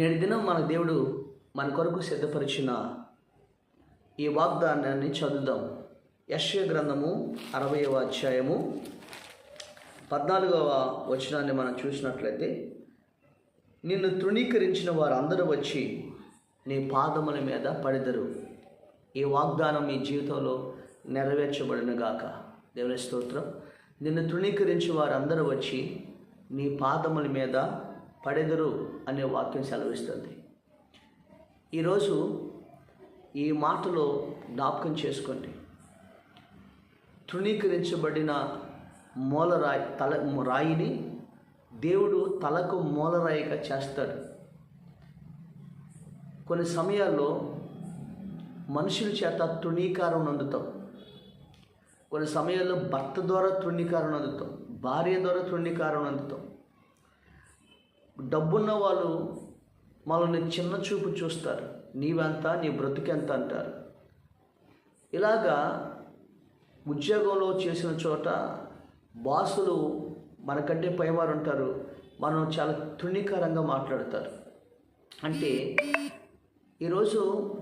నేటి దినం మన దేవుడు మన కొరకు సిద్ధపరిచిన ఈ వాగ్దానాన్ని చదువుదాం. యశ్వ గ్రంథము అరవయవ అధ్యాయము పద్నాలుగవ వచనాన్ని మనం చూసినట్లయితే నిన్ను తృణీకరించిన వారందరూ వచ్చి నీ పాదముల మీద పడెదరు. ఈ వాగ్దానం మీ జీవితంలో నెరవేర్చబడిన గాక. దేవుని స్తోత్రం. నిన్ను తృణీకరించి వారందరూ వచ్చి నీ పాదముల మీద పడెదరు అనే వాక్యం సెలవిస్తుంది. ఈరోజు ఈ మాటలో జ్ఞాపకం చేసుకోండి. తృణీకరించబడిన మూలరాయి తల రాయిని దేవుడు తలకు మూలరాయిగా చేస్తాడు. కొన్ని సమయాల్లో మనుషుల చేత తృణీకారం అందుతాం కొన్ని సమయాల్లో భర్త ద్వారా తృణీకారం అందుతాం భార్య ద్వారా తృణీకారం అందుతాం డబ్బున్న వాళ్ళు మనల్ని చిన్న చూపు చూస్తారు. నీవెంత నీ బ్రతుకెంత అంటారు. ఇలాగా ఉద్యోగంలో చేసిన చోట బాసులు మనకంటే పైవారు ఉంటారు. మనం చాలా తృణీకరంగా మాట్లాడతారు. అంటే ఈరోజు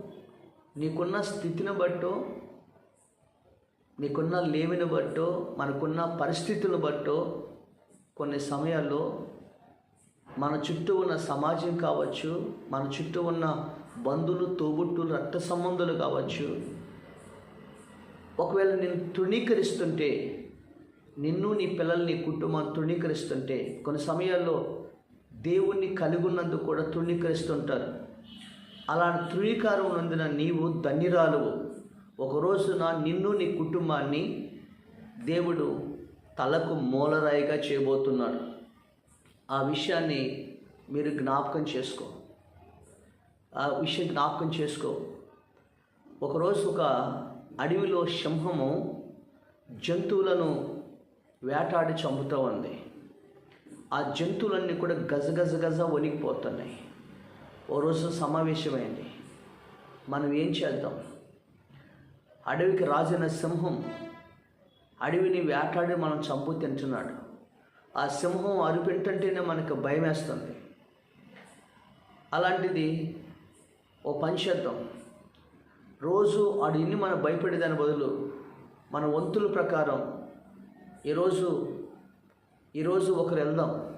నీకున్న స్థితిని బట్టో నీకున్న లేమిని బట్టో మనకున్న పరిస్థితులను బట్టో కొన్ని సమయాల్లో మన చుట్టూ ఉన్న సమాజం కావచ్చు మన చుట్టూ ఉన్న బంధువులు తోబుట్టులు రక్త సంబంధులు కావచ్చు. ఒకవేళ నేను తృణీకరిస్తుంటే నిన్ను నీ పిల్లల్ని కుటుంబం తృణీకరిస్తుంటే కొన్ని సమయాల్లో దేవుణ్ణి కలిగి ఉన్నందుకు కూడా తృణీకరిస్తుంటారు. అలాంటి తృణీకారం నందిన నీవు ధన్యురాలువు. ఒక రోజున నిన్ను నీ కుటుంబాన్ని దేవుడు తలకు మూలరాయిగా చేయబోతున్నాడు. ఆ విషయాన్ని మీరు జ్ఞాపకం చేసుకో. ఆ విషయం జ్ఞాపకం చేసుకో. ఒకరోజు ఒక అడవిలో సింహము జంతువులను వేటాడి చంపుతూ ఉంది. ఆ జంతువులన్నీ కూడా గజ గజ గజ వణికిపోతున్నాయి. ఓ రోజు సమావేశమైంది. మనం ఏం చేద్దాం? అడవికి రాజైన సింహం అడవిని వేటాడి మనం చంపు తింటున్నాడు. ఆ సింహం అరుపెంటంటేనే మనకు భయం వేస్తుంది అలాంటిది ఓ పని చేద్దాం రోజు ఆడు ఇన్ని మనం భయపడేదాని బదులు మన వంతుల ప్రకారం ఈరోజు ఈరోజు ఒకరు వెళ్దాం.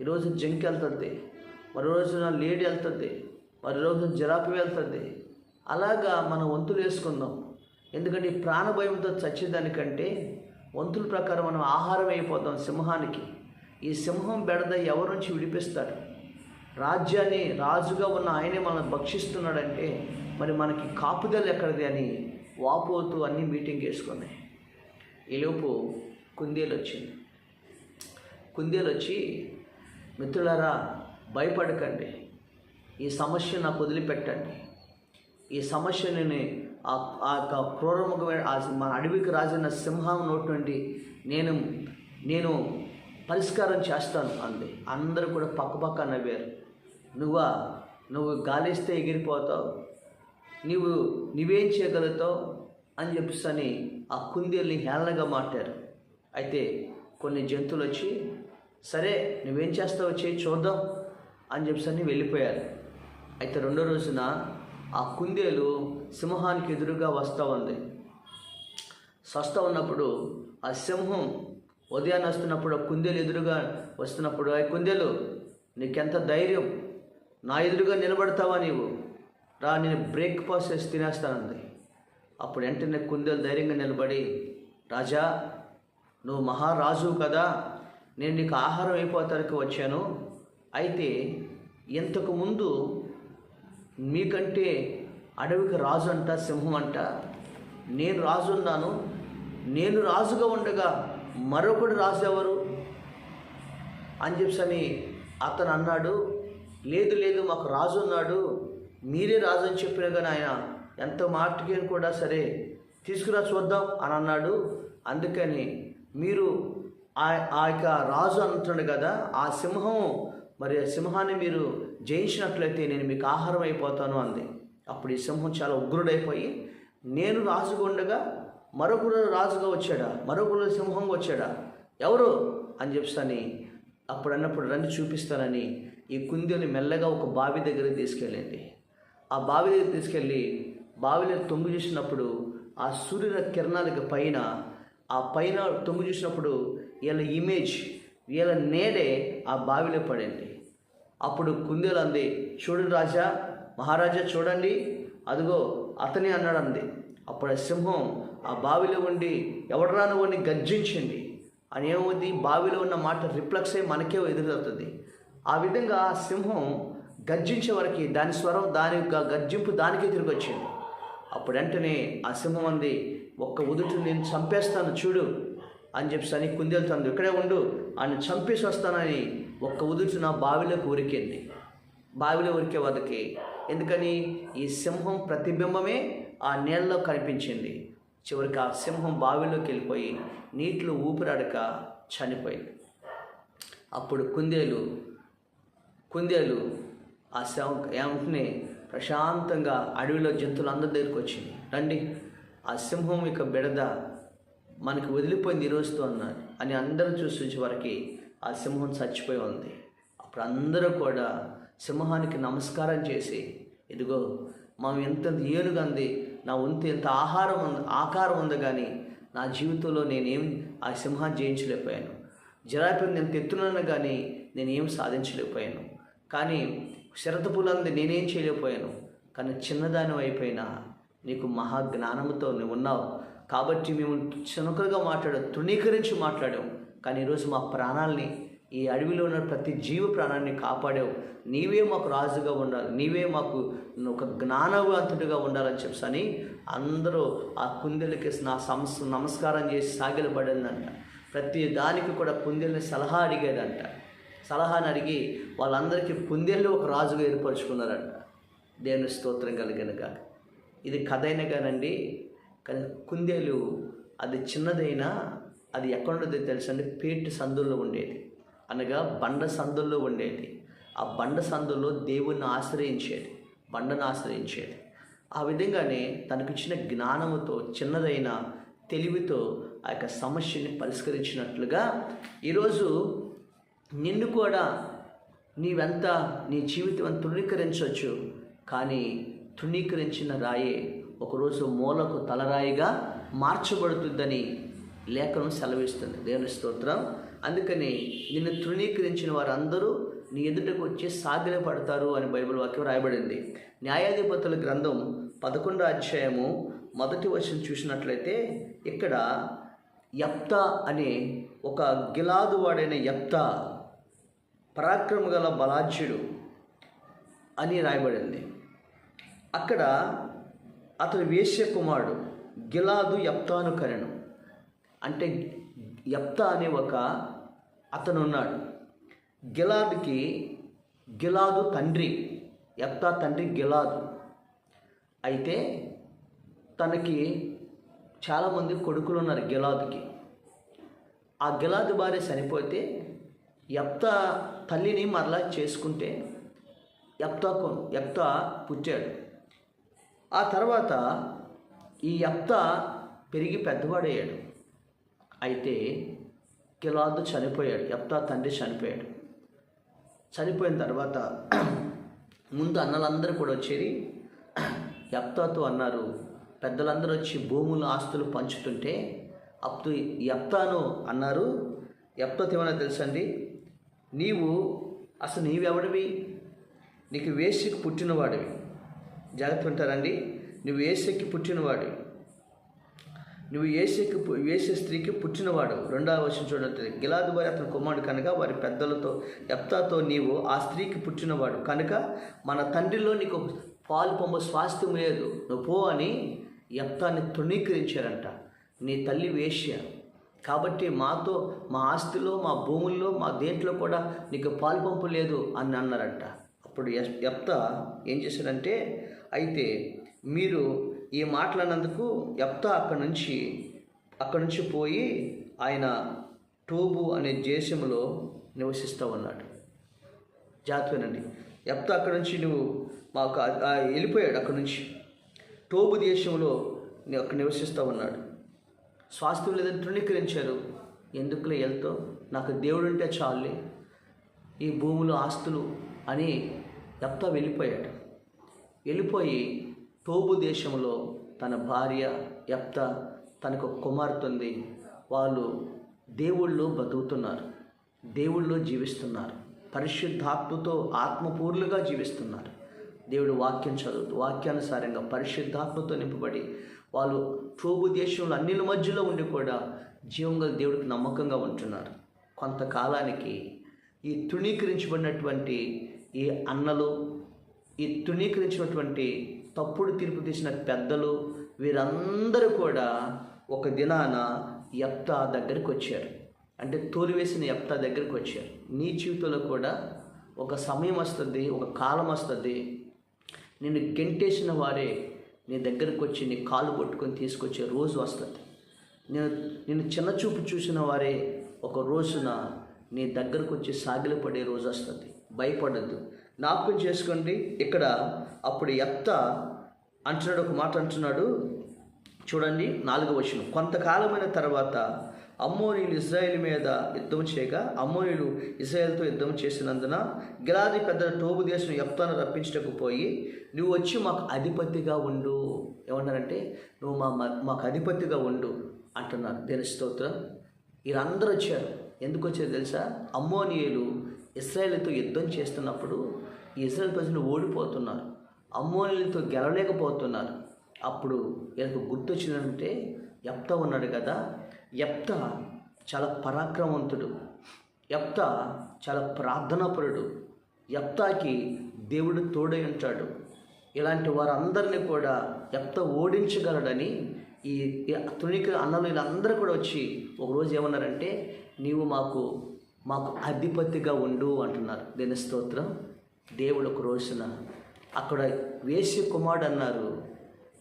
ఈరోజు జంక్ వెళ్తుంది. మరో రోజున లేడీ వెళ్తుంది. మరో రోజు జిరాఫీ వెళ్తుంది. అలాగా మన వంతులు వేసుకుందాం. ఎందుకంటే ప్రాణభయంతో చచ్చేదానికంటే వంతుల ప్రకారం మనం ఆహారం అయిపోతాం సింహానికి. ఈ సింహం బెడద ఎవరి నుంచి విడిపిస్తాడు రాజ్యాన్ని రాజుగా ఉన్న ఆయనే మనం భక్షిస్తున్నాడంటే మరి మనకి కాపుదల ఎక్కడిది అని వాపోతూ అన్ని మీటింగ్ వేసుకున్నాయి ఈలోపు కుందేలు వచ్చింది. కుందేలు వచ్చి మిత్రులారా భయపడకండి. ఈ సమస్య నాకు వదిలిపెట్టండి. ఈ సమస్యని ఆ యొక్క క్రూరముఖమైన ఆ మన అడవికి రాజున్న సింహం నోటి నేను నేను పరిష్కారం చేస్తాను అంది. అందరూ కూడా పక్కపక్క నవ్వారు. నువ్వా? నువ్వు గాలిస్తే ఎగిరిపోతావు. నువ్వు నువ్వేం చేయగలుగుతావు? అని చెప్పేసి ఆ కుందేల్ని హేళనగా మాట్లారు అయితే కొన్ని జంతువులు వచ్చి సరే నువ్వేం చేస్తావు చేయి చూద్దాం అని చెప్పేసి వెళ్ళిపోయారు. అయితే రెండో రోజున ఆ కుందేలు సింహానికి ఎదురుగా వస్తూ ఉంది. స్వస్థ ఉన్నప్పుడు ఆ సింహం ఉదయాన్నే వస్తున్నప్పుడు ఆ కుందేలు ఎదురుగా వస్తున్నప్పుడు ఆ కుందేలు నీకెంత ధైర్యం? నా ఎదురుగా నిలబడతావా నీవు? రా నేను బ్రేక్ఫాస్ట్ చేసి తినేస్తానంది. అప్పుడు వెంటనే కుందేలు ధైర్యంగా నిలబడి రాజా నువ్వు మహారాజు కదా నేను నీకు ఆహారం అయిపోతానికి వచ్చాను. అయితే ఇంతకుముందు మీకంటే అడవికి రాజు అంట సింహం అంట. నేను రాజు ఉన్నాను. నేను రాజుగా ఉండగా మరొకడు రాజు ఎవరు? అని చెప్పని అతను అన్నాడు. లేదు లేదు మాకు రాజు ఉన్నాడు. మీరే రాజు అని చెప్పిన కానీ ఆయన ఎంత మాటకి కూడా సరే. తీసుకురా చూద్దాం అని అన్నాడు. అందుకని మీరు ఆ ఆ యొక్క రాజు అంటున్నాడు కదా ఆ సింహం మరి ఆ సింహాన్ని మీరు జయించినట్లయితే నేను మీకు ఆహారం అయిపోతాను అంది. అప్పుడు ఈ సింహం చాలా ఉగ్రుడైపోయి నేను రాజుగా ఉండగా మరొకరు రాజుగా వచ్చాడా? మరొకరు సింహంగా వచ్చాడా? ఎవరు? అని చెప్పని అప్పుడు అన్నప్పుడు రండి చూపిస్తానని ఈ కుందేలు మెల్లగా ఒక బావి దగ్గరికి తీసుకెళ్ళండి. ఆ బావి దగ్గర తీసుకెళ్ళి బావిలో తొంగు చూసినప్పుడు ఆ సూర్యుల కిరణాలకి పైన ఆ పైన తొంగు చూసినప్పుడు వీళ్ళ ఇమేజ్ వీళ్ళ నేడే ఆ బావిలో పడండి అప్పుడు కుందేలు అంది చూడు రాజా మహారాజా చూడండి. అదిగో అతని అన్నాడు అంది అప్పుడు ఆ సింహం ఆ బావిలో ఉండి ఎవడరా వాడిని గర్జించింది. అని ఏమవుతుంది బావిలో ఉన్న మాట రిఫ్లెక్స్ అయ్యి మనకే ఎదురవుతుంది. ఆ విధంగా ఆ సింహం గర్జించే వరకు దాని స్వరం దాని యొక్క గర్జింపు దానికే తిరిగి వచ్చింది అప్పుడు వెంటనే ఆ సింహం అంది ఒక్క ఉదుటి నేను చంపేస్తాను చూడు. అని చెప్పి అని కుందేలుతుంది ఇక్కడే ఉండు ఆయన చంపేసి వస్తానని ఒక్క ఉదుర్చు నా బావిలోకి ఉరికింది. బావిలో ఉరికే వదకి ఎందుకని? ఈ సింహం ప్రతిబింబమే ఆ నీళ్ళలో కనిపించింది. చివరికి ఆ సింహం బావిలోకి వెళ్ళిపోయి నీటిలో ఊపిరాడక చనిపోయింది. అప్పుడు కుందేలు కుందేలు ఆ శవం ఏమంటనే ప్రశాంతంగా అడవిలో జంతువులు అందరి దగ్గరికి వచ్చింది. రండి ఆ సింహం యొక్క బిడద మనకి వదిలిపోయింది ఈ రోజుతో అన్నారు అని అందరూ చూసి వచ్చే వరకు ఆ సింహం చచ్చిపోయి ఉంది. అప్పుడు అందరూ కూడా సింహానికి నమస్కారం చేసి ఇదిగో మనం ఎంత ఏనుగా అంది నా వంతు ఎంత ఆహారం ఉంది ఆకారం ఉంది కానీ నా జీవితంలో నేనేం ఆ సింహాన్ని జయించలేకపోయాను. జరాపిని ఎంత ఎత్తున్నాను కానీ నేనేం సాధించలేకపోయాను. కానీ శరతపులంది నేనేం చేయలేకపోయాను. కానీ చిన్నదాని అయిపోయినా నీకు మహా జ్ఞానముతో నువ్వు ఉన్నావు. కాబట్టి మేము చునకలుగా మాట్లాడాం తృణీకరించి మాట్లాడాం. కానీ ఈరోజు మా ప్రాణాల్ని ఈ అడవిలో ఉన్న ప్రతి జీవ ప్రాణాన్ని కాపాడావు. నీవే మాకు రాజుగా ఉండాలి నీవే మాకు ఒక జ్ఞానవంతుడిగా ఉండాలని చెప్పని అందరూ ఆ కుందెలకి నా సంస్ నమస్కారం చేసి సాగిలపడిందంట ప్రతి దానికి కూడా కుందెల్ని సలహా అడిగేదంట. సలహాని అడిగి వాళ్ళందరికీ కుందేళ్ళు ఒక రాజుగా ఏర్పరచుకున్నారంట. దేవుని స్తోత్రం కలిగిన కాక ఇది కథ అయినా కానండి కుందేలు అది చిన్నదైనా అది ఎక్కడుండదో తెలుసండి? పేటు సందుల్లో ఉండేది. అనగా బండ సందుల్లో ఉండేది. ఆ బండ సందుల్లో దేవుణ్ణి ఆశ్రయించేది. బండను ఆశ్రయించేది. ఆ విధంగానే తనకిచ్చిన జ్ఞానముతో చిన్నదైన తెలివితో ఆ యొక్క సమస్యని పరిష్కరించినట్లుగా ఈరోజు నిన్ను కూడా నీవెంత నీ జీవితం అంత తృణీకరించవచ్చు కానీ తృణీకరించిన రాయే ఒకరోజు మూలకు తలరాయిగా మార్చబడుతుందని లేఖనం సెలవిస్తుంది. దేవుని స్తోత్రం. అందుకని నిన్ను తృణీకరించిన వారందరూ నీ ఎదుటకు వచ్చి సాగిల పడతారు అని బైబిల్ వాక్యం రాయబడింది. న్యాయాధిపతుల గ్రంథం పదకొండో అధ్యాయము మొదటి వర్షం చూసినట్లయితే ఇక్కడ యప్తా అనే ఒక గిలాదు వాడైన యప్తా పరాక్రమ గల బలాజ్యుడు అని రాయబడింది. అక్కడ అతడు వేశ్య కుమారుడు గిలాదు యప్తాను కరెను అంటే యప్తా అనే ఒక అతను ఉన్నాడు. గిలాదుకి గిలాదు తండ్రి యప్తా తండ్రి గిలాదు. అయితే తనకి చాలామంది కొడుకులు ఉన్నారు గిలాదుకి. ఆ గిలాదు భార్య చనిపోతే యప్త తల్లిని మరలా చేసుకుంటే యప్తాకు యప్త పుట్టాడు. ఆ తర్వాత ఈ యప్త పెరిగి పెద్దవాడయ్యాడు. అయితే కిలాదు చనిపోయాడు. యప్త తండ్రి చనిపోయాడు. చనిపోయిన తర్వాత ముందు అన్నలందరూ కూడా వచ్చేది యప్తాతో అన్నారు పెద్దలందరూ వచ్చి భూములు ఆస్తులు పంచుతుంటే అప్పుడు యప్తాను అన్నారు యప్తాతో ఏమైనా తెలుసండి నీవు అసలు నీవెవడివి? నీకు వేసికి పుట్టినవాడివి. జాగ్రత్త ఉంటారండి నువ్వు ఏసెక్కి పుట్టినవాడు. నువ్వు ఏసెక్కి పు- వేసే స్త్రీకి పుట్టినవాడు. రెండవ వర్షం చూడండి గిలాదు వారి అతని కుమారుడు కనుక వారి పెద్దలతో ఎప్తాతో నీవు ఆ స్త్రీకి పుట్టినవాడు. కనుక మన తండ్రిలో నీకు పాలు పొమ్మ స్వాస్థ్యం లేదు. నువ్వు పో అని ఎప్తాన్ని తృణీకరించారంట. నీ తల్లి వేశ్య. కాబట్టి మాతో మా ఆస్తిలో మా భూముల్లో మా దేంట్లో కూడా నీకు పాలు పంపు లేదు అని అన్నారంట. అప్పుడు ఎస్- ఏం చేశాడంటే అయితే మీరు ఈ మాట్లాడినందుకు ఎప్తా అక్కడి నుంచి అక్కడి నుంచి పోయి ఆయన టోబు అనే దేశంలో నివసిస్తూ ఉన్నాడు. జాతవేనండి ఎప్తా అక్కడి నుంచి నువ్వు మాకు వెళ్ళిపోయాడు అక్కడి నుంచి. టోబు దేశంలో అక్కడ నివసిస్తూ ఉన్నాడు. స్వాస్థ్యం లేదని తృణీకరించారు. ఎందుకులే వెళ్తో నాకు దేవుడు ఉంటే చాలులే. ఈ భూములు ఆస్తులు అని ఎప్తా వెళ్ళిపోయాడు. వెళ్ళిపోయి తోబు దేశంలో తన భార్య ఎప్త తనకు కుమార్తెంది వాళ్ళు దేవుళ్ళు బతుకుతున్నారు. దేవుళ్ళు జీవిస్తున్నారు. పరిశుద్ధాత్మతో ఆత్మపూర్లుగా జీవిస్తున్నారు. దేవుడు వాక్యం చదువుతూ వాక్యానుసారంగా పరిశుద్ధాత్మతో నింపబడి వాళ్ళు తోబు దేశంలో అన్నిల మధ్యలో ఉండి కూడా జీవంగా దేవుడికి నమ్మకంగా ఉంటున్నారు. కొంతకాలానికి ఈ తృణీకరించబడినటువంటి ఈ అన్నలు ఈ తృణీకరించినటువంటి తప్పుడు తీర్పు తీసిన పెద్దలు వీరందరూ కూడా ఒక దినాన ఎప్తా దగ్గరికి వచ్చారు. అంటే తోలివేసిన ఎప్తా దగ్గరికి వచ్చారు. నీ జీవితంలో కూడా ఒక సమయం వస్తుంది ఒక కాలం వస్తుంది. నిన్ను గెంటేసిన వారే నీ దగ్గరకు వచ్చి నీ కాలు కొట్టుకొని తీసుకొచ్చే రోజు వస్తుంది. నేను నేను చిన్న చూపు చూసిన వారే ఒక రోజున నీ దగ్గరకు వచ్చి సాగిలపడే రోజు వస్తుంది. భయపడద్దు. జ్ఞాపకం చేసుకోండి. ఇక్కడ అప్పుడు ఎత్త అంటున్నాడు ఒక మాట అంటున్నాడు. చూడండి నాలుగవ వచనం. కొంతకాలమైన తర్వాత అమ్మోనీలు ఇజ్రాయెల్ మీద యుద్ధం చేయగా అమ్మోనీలు ఇజ్రాయెల్తో యుద్ధం చేసినందున గిలాది పెద్ద టోబు దేశం ఎప్తాను రప్పించటకు పోయి నువ్వు వచ్చి మాకు అధిపతిగా ఉండు. ఏమన్నారంటే నువ్వు మా మాకు అధిపతిగా ఉండు. అంటున్నారు. దేని స్తోత్రం. వీరందరూ వచ్చారు. ఎందుకు వచ్చారు తెలుసా? అమ్మోనియులు ఇస్రాయేల్తో యుద్ధం చేస్తున్నప్పుడు ఇజ్రాయల్ ప్రజలు ఓడిపోతున్నారు. అమ్మోనియులతో గెలవలేకపోతున్నారు. అప్పుడు వీళ్ళకు గుర్తొచ్చిందంటే ఎప్త ఉన్నాడు కదా. ఎప్త చాలా పరాక్రమవంతుడు. ఎప్త చాలా ప్రార్థనాపరుడు. ఎప్తాకి దేవుడు తోడై ఉంటాడు. ఇలాంటి వారందరినీ కూడా ఎప్త ఓడించగలడని ఈ తుణిక అన్నలు వీళ్ళందరూ కూడా వచ్చి ఒకరోజు ఏమన్నారంటే నీవు మాకు మాకు అధిపతిగా ఉండు అంటున్నారు. దేని స్తోత్రం. దేవుడు ఒక రోజున అక్కడ వేసి కుమారుడు అన్నారు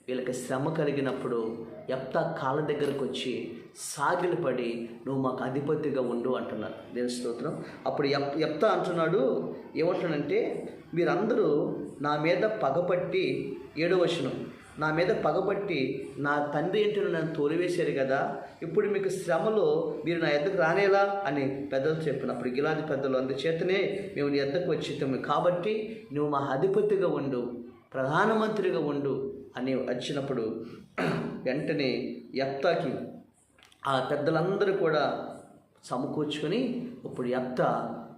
వీళ్ళకి శ్రమ కలిగినప్పుడు ఎప్తా కాళ్ళ దగ్గరకు వచ్చి సాగిలపడి నువ్వు మాకు అధిపతిగా ఉండు అంటున్నారు. దేని స్తోత్రం. అప్పుడు ఎప్ ఎప్తా అంటున్నాడు ఏమంటున్నాడంటే మీరందరూ నా మీద పగపట్టి ఏడవచనం. నా మీద పగబట్టి నా తండ్రి ఇంటిని నన్ను తోలివేశారు కదా ఇప్పుడు మీకు శ్రమలో మీరు నా ఎద్దకు రానేలా అని పెద్దలు చెప్పినప్పుడు గిలాది పెద్దలు అందుచేతనే మేము నీ ఎద్దకు వచ్చి కాబట్టి నువ్వు మా అధిపతిగా ఉండు ప్రధానమంత్రిగా ఉండు అని వచ్చినప్పుడు వెంటనే యప్తాకి ఆ పెద్దలందరూ కూడా సమకూర్చుకొని ఇప్పుడు ఎత్త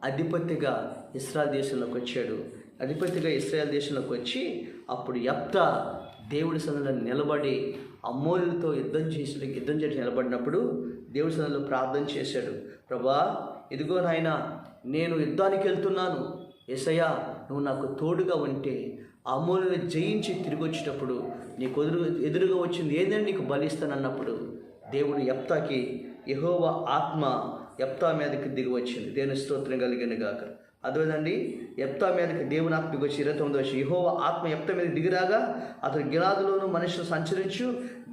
అధిపతిగా ఇస్రాయల్ దేశంలోకి వచ్చాడు. అధిపతిగా ఇస్రాయల్ దేశంలోకి వచ్చి అప్పుడు ఎప్తా దేవుడి సన్నిధిలో నిలబడి అమ్మోళ్ళతో యుద్ధం చేసి యుద్ధం చేసి నిలబడినప్పుడు దేవుడి సన్నిధిలో ప్రార్థన చేశాడు. ప్రభా ఇదిగో నాయన నేను యుద్ధానికి వెళ్తున్నాను. ఏసయ్యా నువ్వు నాకు తోడుగా ఉంటే ఆ జయించి తిరిగి వచ్చేటప్పుడు నీకు ఎదురు ఎదురుగా వచ్చింది ఏదైనా నీకు బలిస్తానన్నప్పుడు దేవుడు ఎప్తాకి యహోవ ఆత్మ ఎప్తా మీదకి దిగి వచ్చింది. దేవుని స్తోత్రం కలిగిన గాక అదేనండి ఎప్తా మీదకి దేవుని ఆత్మ వచ్చి ఇరవై తొమ్మిది వచ్చి యహోవ ఆత్మ యప్తా మీద దిగిరాగా అతను గిలాదులోను మనుషులు సంచరించు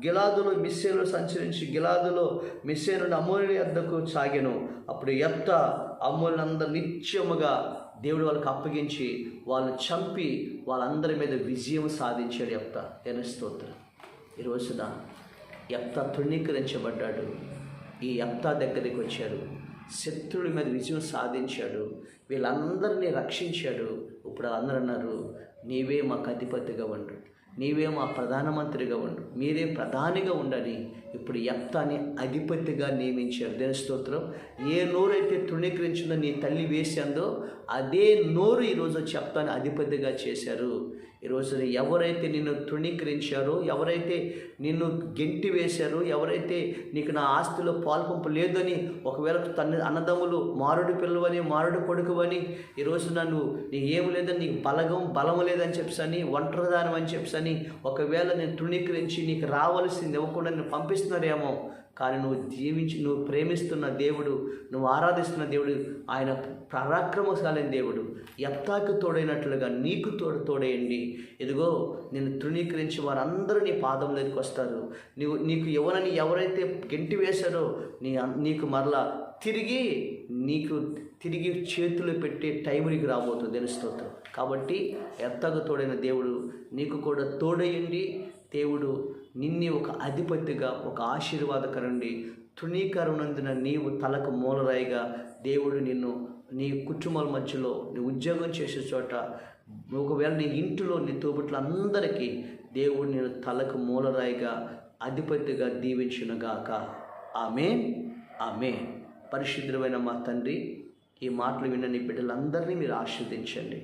గిలాదులో మిస్సేలో సంచరించి గిలాదులో మిస్సేను నుండి అమోని సాగాను. అప్పుడు యప్త అందరు నిత్యముగా దేవుడు వాళ్ళకి అప్పగించి వాళ్ళని చంపి వాళ్ళందరి మీద విజయం సాధించాడు ఎప్త ఎన స్తోత్రం. ఈ రోజున తృణీకరించబడ్డాడు. ఈ యప్తా దగ్గరికి వచ్చాడు శత్రుడి మీద విజయం సాధించాడు. వీళ్ళందరినీ రక్షించాడు. ఇప్పుడు అందరూ అన్నారు నీవే మాకు అధిపతిగా ఉండు. నీవే మా ప్రధానమంత్రిగా ఉండు. మీరే ప్రధానిగా ఉండని ఇప్పుడు యప్తాని అధిపతిగా నియమించారు. దేని స్తోత్రం. ఏ నోరైతే తృణీకరించిందో నీ తల్లి వేసిందో అదే నోరు ఈరోజు చెప్తాను అధిపతిగా చేశారు. ఈరోజు ఎవరైతే నిన్ను తృణీకరించారో ఎవరైతే నిన్ను గెంటి వేశారో ఎవరైతే నీకు నా ఆస్తిలో పాల్పంపు లేదని ఒకవేళ తన అన్నదమ్ములు మారుడు పిల్లవని మారుడు కొడుకువని ఈరోజు నన్ను నీ ఏమి లేదని నీకు బలగం బలం లేదని చెప్పని ఒంటరిదానం అని చెప్పని ఒకవేళ నేను తృణీకరించి నీకు రావాల్సింది ఇవ్వకుండా నేను పంపిస్తున్నారేమో కానీ నువ్వు జీవించి నువ్వు ప్రేమిస్తున్న దేవుడు నువ్వు ఆరాధిస్తున్న దేవుడు ఆయన పరాక్రమశాలైన దేవుడు. ఎప్తాకు తోడైనట్లుగా నీకు తోడు తోడేయండి. ఇదిగో నేను తృణీకరించి వారందరూ నీ పాదం దగ్గరికి వస్తారు. నీవు నీకు ఎవరని ఎవరైతే గెంటి వేశారో నీ నీకు మరలా తిరిగి నీకు తిరిగి చేతులు పెట్టే టైం నీకు రాబోతుంది. తెలుస్తుంది కాబట్టి ఎత్తకు తోడైన దేవుడు నీకు కూడా తోడయండి. దేవుడు నిన్నే ఒక అధిపతిగా ఒక ఆశీర్వాదకరండి తృణీకరణందున నీవు తలకు మూలరాయిగా దేవుడు నిన్ను నీ కుటుంబాల మధ్యలో నీ ఉద్యోగం చేసే చోట ఒకవేళ నీ ఇంటిలో నీ తోబుట్లందరికీ దేవుడు నేను తలకు మూలరాయిగా అధిపతిగా దీవించునుగాక. ఆమె ఆమె పరిశుద్ధమైన మా తండ్రి ఈ మాటలు విన్న నీ బిడ్డలందరినీ మీరు ఆశీర్వదించండి.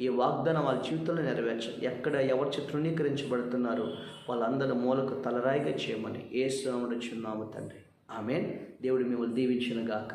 ఈ వాగ్దానం వాళ్ళ జీవితంలో నెరవేర్చండి ఎక్కడ ఎవరు చిత్రీకరించబడుతున్నారో వాళ్ళందరి మూలకు తలరాయిగా చేయమని ఏ శ్రమడు చిన్నాము తండ్రి. ఆమె దేవుడు మిమ్మల్ని దీవించిన గాక.